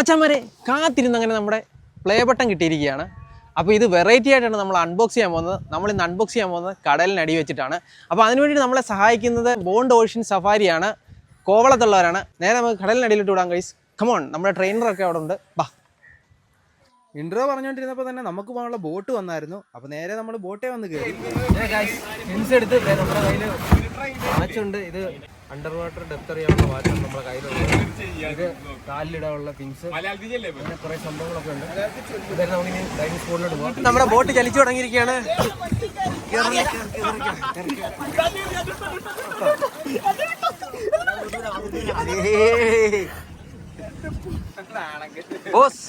മച്ചന്മാരെ കാത്തിരുന്ന് അങ്ങനെ നമ്മുടെ പ്ലേ ബട്ടൺ കിട്ടിയിരിക്കുകയാണ്. അപ്പോൾ ഇത് വെറൈറ്റി ആയിട്ടാണ് നമ്മൾ അൺബോക്സ് ചെയ്യാൻ പോകുന്നത്. നമ്മൾ ഇന്ന് അൺബോക്സ് ചെയ്യാൻ പോകുന്നത് കടലിനടി വെച്ചിട്ടാണ്. അപ്പോൾ അതിനുവേണ്ടി നമ്മളെ സഹായിക്കുന്നത് ബോണ്ട് ഓഷ്യൻ സഫാരിയാണ് കോവളത്തുള്ളവരാണ്. നേരെ നമുക്ക് കടലിനടിയിലിട്ട് വിടാൻ കഴിസ് കമോൺ നമ്മുടെ ട്രെയിനറൊക്കെ അവിടെ ഉണ്ട്. ബാ. ഇൻട്രോ പറഞ്ഞുകൊണ്ടിരുന്നപ്പോൾ തന്നെ നമുക്ക് പോകാനുള്ള ബോട്ട് വന്നായിരുന്നു. അപ്പോൾ നേരെ നമ്മൾ ബോട്ടേ വന്ന് കയറി എടുത്ത് നമ്മുടെ കയ്യിൽ ഇത് അണ്ടർ വാട്ടർ ഡെപ്ത് അറിയാനുള്ള വാച്ചാണ് നമ്മുടെ കയ്യിലുള്ളത് ഇത് കാലിലിടാനുള്ള തിങ്സ് അങ്ങനെ കുറെ സംഭവങ്ങളൊക്കെ ഉണ്ട്. ഇതായിരുന്നു നമുക്കിനി ഡൈനിങ് സ്പോട്ടിലോട്ട് പോകാം നമ്മുടെ ബോട്ട് ചലിച്ചു തുടങ്ങിയിരിക്കുകയാണ്. ബോസ്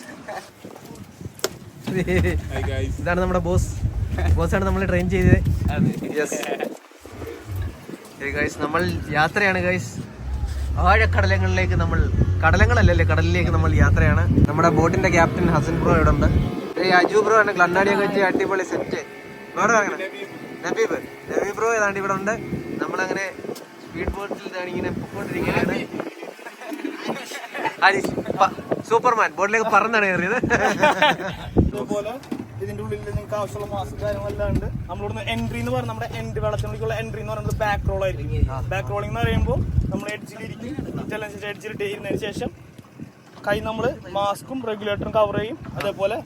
ഇതാണ് നമ്മുടെ ബോസ് ബോസ് ആണ് നമ്മൾ ട്രെയിൻ ചെയ്തത്. യെസ് ഗൈസ് നമ്മൾ യാത്രയാണ് ഗൈസ് ആഴക്കടലങ്ങളിലേക്ക് നമ്മൾ കടലങ്ങളല്ലേ കടലിലേക്ക് നമ്മൾ യാത്രയാണ്. നമ്മുടെ ബോട്ടിന്റെ ക്യാപ്റ്റൻ ഹസൻ ബ്രോ ഇവിടെ ഉണ്ട് അജു ബ്രോ ആണ് കണ്ണാടിയൊക്കെ വെച്ച് അടിപൊളി സെറ്റ് വേറെ നബീബ്. നബീബ് ബ്രോ ഏതാണ്ട് ഇവിടെ ഉണ്ട്. നമ്മളങ്ങനെ സ്പീഡ് ബോട്ടിൽ ഇങ്ങനെ പൊക്കോണ്ടിരിക്കുകയാണ് സൂപ്പർമാൻ ബോട്ടിലേക്ക് പറന്നാണ് കയറിയത്. ഇതിന്റെ ഉള്ളിൽ നിങ്ങൾക്ക് ആവശ്യമുള്ള മാസ്ക് കാര്യങ്ങളെല്ലാം ഉണ്ട്. നമ്മളിവിടുന്ന് എൻട്രി എന്ന് പറഞ്ഞാൽ നമ്മുടെ എൻഡ് വെള്ളത്തിനുള്ള എൻട്രി എന്ന് പറയുന്നത് ബാക്ക് റോൾ ആയിരിക്കും. ബാക്ക് റോളിംഗ് എന്ന് പറയുമ്പോൾ നമ്മൾ എഡ്ജിലിരിക്കും ഇതെല്ലാം എഡ്ജിലിട്ട് ഇരുന്നതിന് ശേഷം കൈ നമ്മൾ മാസ്കും റെഗുലേറ്ററും കവർ ചെയ്യും. അതേപോലെ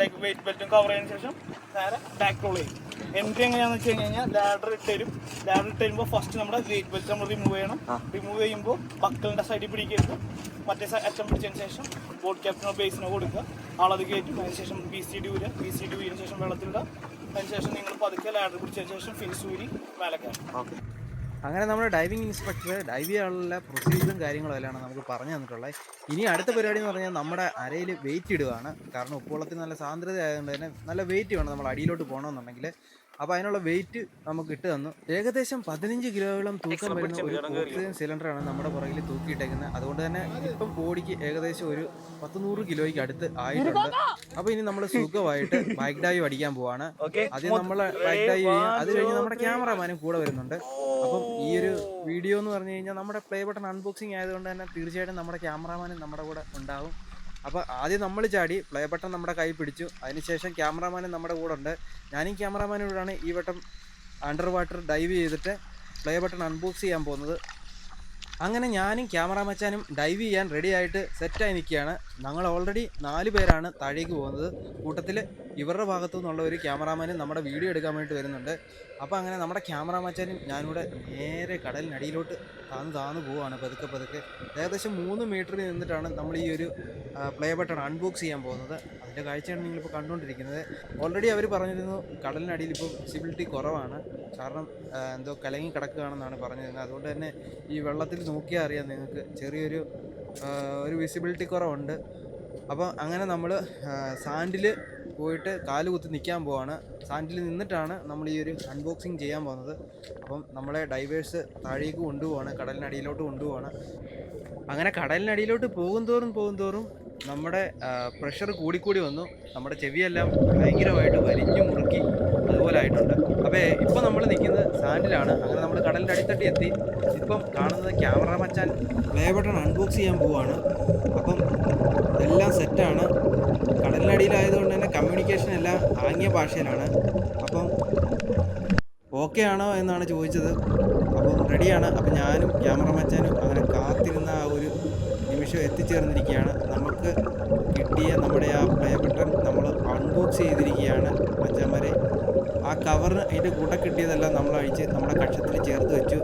ലൈക്ക് വെയിറ്റ് ബെൽറ്റും കവർ ചെയ്തതിന് ശേഷം നേരെ ബാക്ക് റോൾ ചെയ്യും. എൻട്രി എങ്ങനെയാണെന്ന് വെച്ച് കഴിഞ്ഞ് കഴിഞ്ഞാൽ ലാഡർ ഇട്ട് തരും. ലാഡർ ഇട്ട് തരുമ്പോൾ ഫസ്റ്റ് നമ്മുടെ വെയിറ്റ് ബെൽറ്റ് നമ്മൾ റിമൂവ് ചെയ്യണം. റിമൂവ് ചെയ്യുമ്പോൾ ബക്കളിന്റെ സൈഡിൽ പിടിക്കരുത്. മറ്റേ അച്ഛൻ പിടിച്ചതിന് ശേഷം ബോട്ട് ക്യാപ്റ്റനോ ബേസിനോ കൊടുക്കുക. ആളത് കയറ്റും അതിനുശേഷം ബി സി ഡി ഊരുക ബി സി ഡി ഊരിന് ശേഷം വെള്ളത്തിലിടുക. അതിനുശേഷം നിങ്ങൾ പതുക്കെ ലാഡർ പിടിച്ചതിന് ശേഷം ഫിൻസ് ഊരി മേലെ കയറും അങ്ങനെ നമ്മുടെ ഡൈവിംഗ് ഇൻസ്പെക്ടർ ഡൈവ് ചെയ്യാനുള്ള പ്രൊസീജിയറും കാര്യങ്ങളും എല്ലാം നമുക്ക് പറഞ്ഞു തന്നിട്ടുള്ളത്. ഇനി അടുത്ത പരിപാടി എന്ന് പറഞ്ഞാൽ നമ്മുടെ അരയിൽ വെയിറ്റ് ഇടുകയാണ്. കാരണം ഉപ്പുവെള്ളത്തിന് നല്ല സാന്ദ്രത ആയതുകൊണ്ട് തന്നെ നല്ല വെയിറ്റ് വേണം. നമ്മൾ അടിയിലോട്ട് പോകണമെന്നുണ്ടെങ്കിൽ അപ്പോൾ അതിനുള്ള വെയിറ്റ് നമുക്ക് ഇട്ട് തന്നു. ഏകദേശം പതിനഞ്ച് കിലോയോളം തൂക്കം വരുന്ന ഒരു ഓക്സിജൻ സിലിണ്ടറാണ് നമ്മുടെ പുറകിൽ തൂക്കിയിട്ടേക്കുന്നത്. അതുകൊണ്ട് തന്നെ ഇപ്പം ബോഡിക്ക് ഏകദേശം ഒരു പത്ത് നൂറ് കിലോയ്ക്ക് അടുത്ത് ആയിട്ടുണ്ട്. അപ്പോൾ ഇനി നമ്മൾ സുഖമായിട്ട് ബൈക്ക് ഡൈവ് അടിക്കാൻ പോവാണ്. ആദ്യം നമ്മൾ ബൈക്ക് ഡൈവ് ചെയ്യും അത് കഴിഞ്ഞ് നമ്മുടെ ക്യാമറമാനും കൂടെ വരുന്നുണ്ട്. അപ്പം ഈ ഒരു വീഡിയോ എന്ന് പറഞ്ഞു കഴിഞ്ഞാൽ നമ്മുടെ പ്ലേ ബട്ടൺ അൺബോക്സിങ് ആയതുകൊണ്ട് തന്നെ തീർച്ചയായിട്ടും നമ്മുടെ ക്യാമറമാനും നമ്മുടെ കൂടെ ഉണ്ടാവും. അപ്പോൾ ആദ്യം നമ്മൾ ചാടി പ്ലേ ബട്ടൺ നമ്മുടെ കൈ പിടിച്ചു. അതിനുശേഷം ക്യാമറാമാനും നമ്മുടെ കൂടെ ഉണ്ട്. ഞാനും ക്യാമറാമാനും കൂടെയാണ് ഈ വട്ടം അണ്ടർ വാട്ടർ ഡൈവ് ചെയ്തിട്ട് പ്ലേ ബട്ടൺ അൺബോക്സ് ചെയ്യാൻ പോകുന്നത്. അങ്ങനെ ഞാനും ക്യാമറ മച്ചാനും ഡൈവ് ചെയ്യാൻ റെഡി ആയിട്ട് സെറ്റായി നിൽക്കുകയാണ്. ഞങ്ങൾ ഓൾറെഡി നാല് പേരാണ് താഴേക്ക് പോകുന്നത്. കൂട്ടത്തിൽ ഇവരുടെ ഭാഗത്തു നിന്നുള്ള ഒരു ക്യാമറാമാനും നമ്മുടെ വീഡിയോ എടുക്കാൻ വേണ്ടി വരുന്നുണ്ട്. അപ്പോൾ അങ്ങനെ നമ്മുടെ ക്യാമറ മച്ചാനും ഞാനിവിടെ നേരെ കടലിനടിയിലോട്ട് താന്ന് താന്ന് പോവുകയാണ് പതുക്കെ പതുക്കെ. ഏകദേശം മൂന്ന് മീറ്ററിൽ നിന്നിട്ടാണ് നമ്മൾ ഈ ഒരു പ്ലേ ബട്ടൺ അൺബോക്സ് ചെയ്യാൻ പോകുന്നത്. അതിന്റെ കാഴ്ചയാണ് നിങ്ങളിപ്പോൾ കണ്ടുകൊണ്ടിരിക്കുന്നത്. ഓൾറെഡി അവർ പറഞ്ഞിരുന്നു കടലിനടിയിൽ ഇപ്പോൾ വിസിബിലിറ്റി കുറവാണ്. കാരണം എന്തോ കലങ്ങി കിടക്കുകയാണെന്നാണ് പറഞ്ഞത് അതുകൊണ്ട് തന്നെ ഈ വെള്ളത്തിൽ നോക്കിയാൽ അറിയാം നിങ്ങൾക്ക് ചെറിയൊരു ഒരു വിസിബിലിറ്റി കുറവുണ്ട്. അപ്പോൾ അങ്ങനെ നമ്മൾ സാൻഡിൽ പോയിട്ട് കാൽ കുത്തി നിൽക്കാൻ പോവാണ്. സാൻഡിൽ നിന്നിട്ടാണ് നമ്മൾ ഈ ഒരു അൺബോക്സിങ് ചെയ്യാൻ പോകുന്നത്. അപ്പം നമ്മളെ ഡൈവേഴ്സ് താഴേക്ക് കൊണ്ടുപോവാണ് കടലിനടിയിലോട്ട് കൊണ്ടുപോവാണ്. അങ്ങനെ കടലിനടിയിലോട്ട് പോകും തോറും പോകുന്തോറും പോകുന്തോറും നമ്മുടെ പ്രഷർ കൂടിക്കൂടി വന്നു. നമ്മുടെ ചെവിയെല്ലാം ഭയങ്കരമായിട്ട് വലിഞ്ഞു മുറുക്കി അതുപോലെ ആയിട്ടുണ്ട് അപ്പോൾ ഇപ്പോൾ നമ്മൾ നിൽക്കുന്നത് സാൻഡിലാണ് അങ്ങനെ നമ്മൾ കടലിന്റെ അടിത്തട്ടി എത്തി. ഇപ്പം കാണുന്നത് ക്യാമറ മച്ചാൻ പ്ലേ ബട്ടൺ അൺബോക്സ് ചെയ്യാൻ പോവാണ്. അപ്പം എല്ലാം സെറ്റാണ് കടലിനടിയിലായതുകൊണ്ട് തന്നെ കമ്മ്യൂണിക്കേഷൻ എല്ലാം ആംഗ്യ ഭാഷയിലാണ്. അപ്പം ഓക്കെ ആണോ എന്നാണ് ചോദിച്ചത്. അപ്പം റെഡിയാണ് അപ്പം ഞാനും ക്യാമറ മച്ചാനും അങ്ങനെ കാത്തിരുന്ന ആ ഒരു നിമിഷം എത്തിച്ചേർന്നിരിക്കുകയാണ്. നമുക്ക് കിട്ടിയ നമ്മുടെ ആ പ്ലേ ബട്ടൺ നമ്മൾ അൺബോക്സ് ചെയ്തിരിക്കുകയാണ്. മച്ചാന്മാരെ ആ കവറിന് അതിന്റെ കൂടെ കിട്ടിയതെല്ലാം നമ്മൾ അഴിച്ച് നമ്മുടെ കക്ഷത്തിൽ ചേർത്ത് വെച്ചു.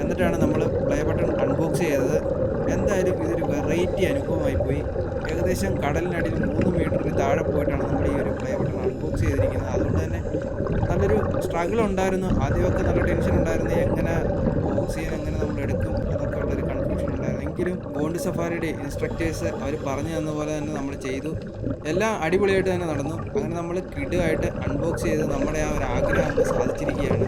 എന്നിട്ടാണ് നമ്മൾ പ്ലേ ബട്ടൺ അൺബോക്സ് ചെയ്തത്. എന്തായാലും ഇതൊരു വെറൈറ്റി അനുഭവമായി പോയി. ഏകദേശം കടലിനടിയിൽ മൂന്ന് മീറ്ററിൽ താഴെ പോയിട്ടാണ് നമ്മൾ ഈ ഒരു പ്ലേ ബട്ടൺ അൺബോക്സ് ചെയ്തിരിക്കുന്നത്. അതുകൊണ്ട് തന്നെ നല്ലൊരു സ്ട്രഗിൾ ഉണ്ടായിരുന്നു. ആദ്യമൊക്കെ നല്ല ടെൻഷൻ ഉണ്ടായിരുന്നു. എങ്ങനെ ബോക്സ് ചെയ്യാൻ എങ്ങനെ നമ്മൾ എടുക്കും. എങ്കിലും ബോണ്ട് സഫാരിയുടെ ഇൻസ്ട്രക്ടേഴ്സ് അവർ പറഞ്ഞു തന്ന പോലെ തന്നെ നമ്മൾ ചെയ്തു. എല്ലാം അടിപൊളിയായിട്ട് തന്നെ നടന്നു. അങ്ങനെ നമ്മൾ കിഡുമായിട്ട് അൺബോക്സ് ചെയ്ത് നമ്മുടെ ആ ഒരു ആഗ്രഹം സാധിച്ചിരിക്കുകയാണ്.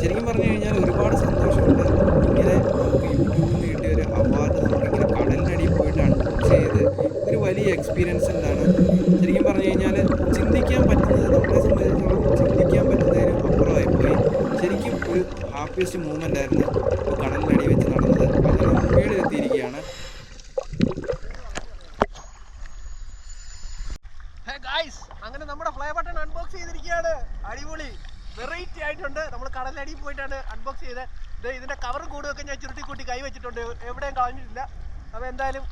ശരിക്കും പറഞ്ഞു കഴിഞ്ഞാൽ ഒരുപാട് സന്തോഷമുണ്ട്. ഇങ്ങനെ നമുക്ക് യൂട്യൂബിൽ നിന്ന് കിട്ടിയ ഒരു അവാർഡ് നമുക്കിങ്ങനെ കടലിനടിയിൽ പോയിട്ട് അൺബോക്സ് ചെയ്ത് ഒരു വലിയ എക്സ്പീരിയൻസ് എന്താണ്? ശരിക്കും പറഞ്ഞു കഴിഞ്ഞാൽ ചിന്തിക്കാൻ പറ്റുന്നത് നമ്മളെ സംബന്ധിച്ചിടത്തോളം ചിന്തിക്കാൻ പറ്റുന്നതിന് അപ്പുറമായി പോയി ശരിക്കും ഒരു ഹാപ്പിയസ്റ്റ് മൂമെന്റ് ആയിരുന്നു. കടലിനടി വെച്ച് നടന്നത് അങ്ങനെ നമ്മൾ മേളിലെത്തിയിരിക്കുകയാണ് ഗായ്സ് അങ്ങനെ നമ്മുടെ ഫ്ലൈ ബട്ടൺ അൺബോക്സ് ചെയ്തിരിക്കുകയാണ്. അടിപൊളി. വെറൈറ്റി ആയിട്ടുണ്ട്. നമ്മൾ കടലടിയിൽ പോയിട്ടാണ് അൺബോക്സ് ചെയ്ത് ഇത് ഇതിന്റെ കവർ കൂടുമൊക്കെ ഞാൻ ചുരുട്ടി കൂട്ടി കൈ വെച്ചിട്ടുണ്ട്. എവിടെയും കളഞ്ഞിട്ടില്ല. അപ്പോൾ എന്തായാലും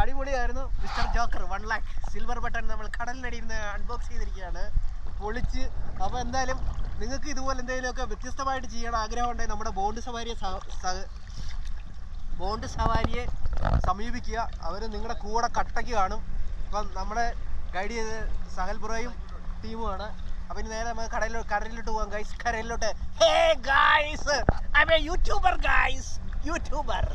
അടിപൊളിയായിരുന്നു. Mister joker one lakh silver button നമ്മൾ കടലിനടിയിൽ നിന്ന് അൺബോക്സ് ചെയ്തിരിക്കുകയാണ്. പൊളിച്ച്. അപ്പോൾ എന്തായാലും നിങ്ങൾക്ക് ഇതുപോലെ എന്തെങ്കിലുമൊക്കെ വ്യത്യസ്തമായിട്ട് ചെയ്യണം ആഗ്രഹം ഉണ്ടെങ്കിൽ നമ്മുടെ ബോണ്ട് സവാരിയെ ബോണ്ട് സവാരിയെ സമീപിക്കുക. അവർ നിങ്ങളുടെ കൂടെ കട്ടയ്ക്ക് കാണും. അപ്പം നമ്മുടെ ഗൈഡ് ചെയ്ത് സഹൽ ടീമുമാണ്. അപ്പൊ ഇനി നേരെ നമുക്ക് കടലിലോ കടലിലോട്ട് പോകാം guys കരയിലോട്ട്. Hey guys I a YouTuber guys YouTuber